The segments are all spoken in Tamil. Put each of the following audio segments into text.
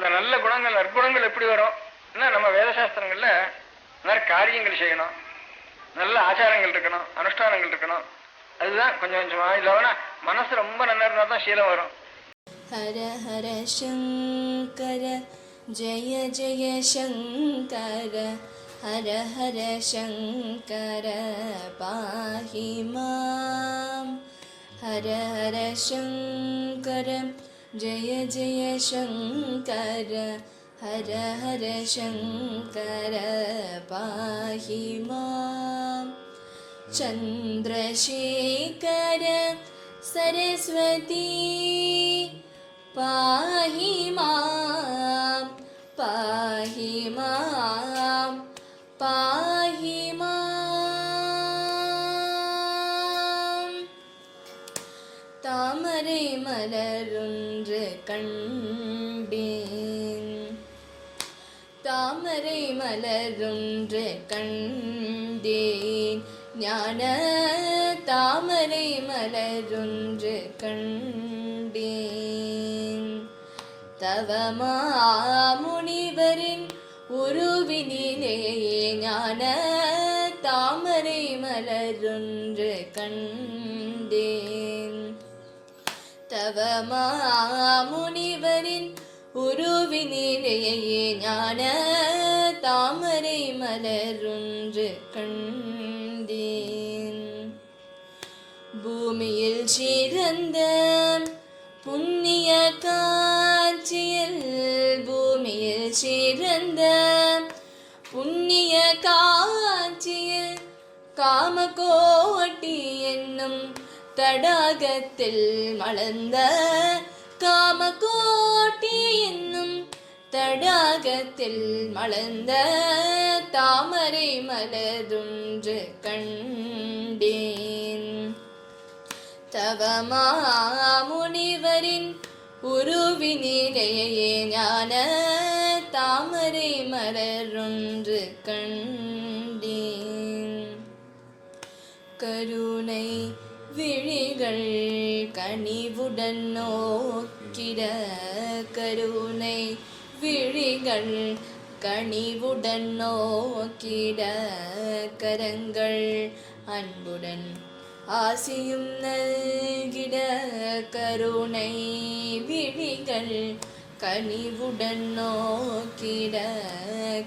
அந்த நல்ல குணங்கள் நற்குணங்கள் எப்படி வரும்? நம்ம வேதசாஸ்திரங்கள்ல நிறைய காரியங்கள் செய்யணும். நல்ல ஆச்சாரங்கள் இருக்கணும் அனுஷ்டானங்கள் இருக்கணும். அதுதான் கொஞ்சம் கொஞ்சமாக இல்லைன்னா மனசு ரொம்ப நல்லா இருந்தா தான் சீலம் வரும். ஹர ஹர சங்கர ஜய ஜய சங்கர ஹர ஹர சங்கர பாஹிமா ஹர ஹர சங்கரம் जय जय शङ्कर हर हर शङ्कर पाहि मां। चन्द्रशेखर सरस्वती पाहि मां தாமரை மலரொன்று கண்டேன். தாமரை மலரொன்று கண்டேன். ஞான தாமரை மலரொன்று கண்டேன். தவமா முனிவரின் உருவினிலே ஞான தாமரை மலரொன்று கண்டேன். தவமாமுனிவரின் உருவினிலேயே ஞான தாமரை மலருன்று கண்டேன். பூமியில் சிறந்த புண்ணிய காட்சியில் பூமியில் சிறந்த புண்ணிய காட்சியில் காமகோட்டி என்னும் தடாகத்தில் மலர்ந்த காமகோட்டி என்னும் தடாகத்தில் மலர்ந்த தாமரை மலரொன்று கண்டேன் தவமாமுனிவரின் உருவினிலேயே ஞான தாமரை மலரொன்று கண்டேன் கருணை விழிகள் கனிவுடன் நோக்கிட கருணை. விழிகள் கனிவுடன் நோக்கிட கரங்கள் அன்புடன் ஆசியும் நல்கிட கருணை. விழிகள் கனிவுடன் நோக்கிட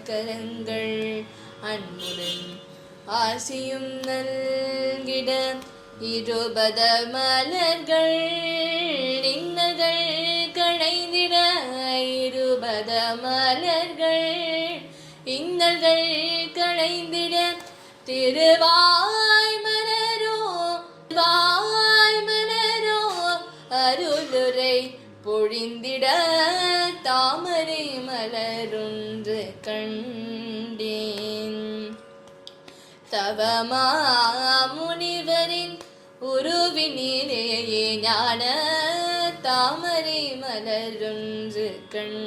கரங்கள் அன்புடன் ஆசியும் நல்கிட இருபத மலர்கள் இன்னகள் களைந்திட இருபத மலர்கள் இன்னல்கள் களைந்திட திருவாய் மலரோ வாய் மலரோ அருளுரை பொழிந்திட தாமரை மலருன்று கண்டேன். தவமா முனிவரின் உருவினிலேயே ஞான தாமரை மலரொன்று கண்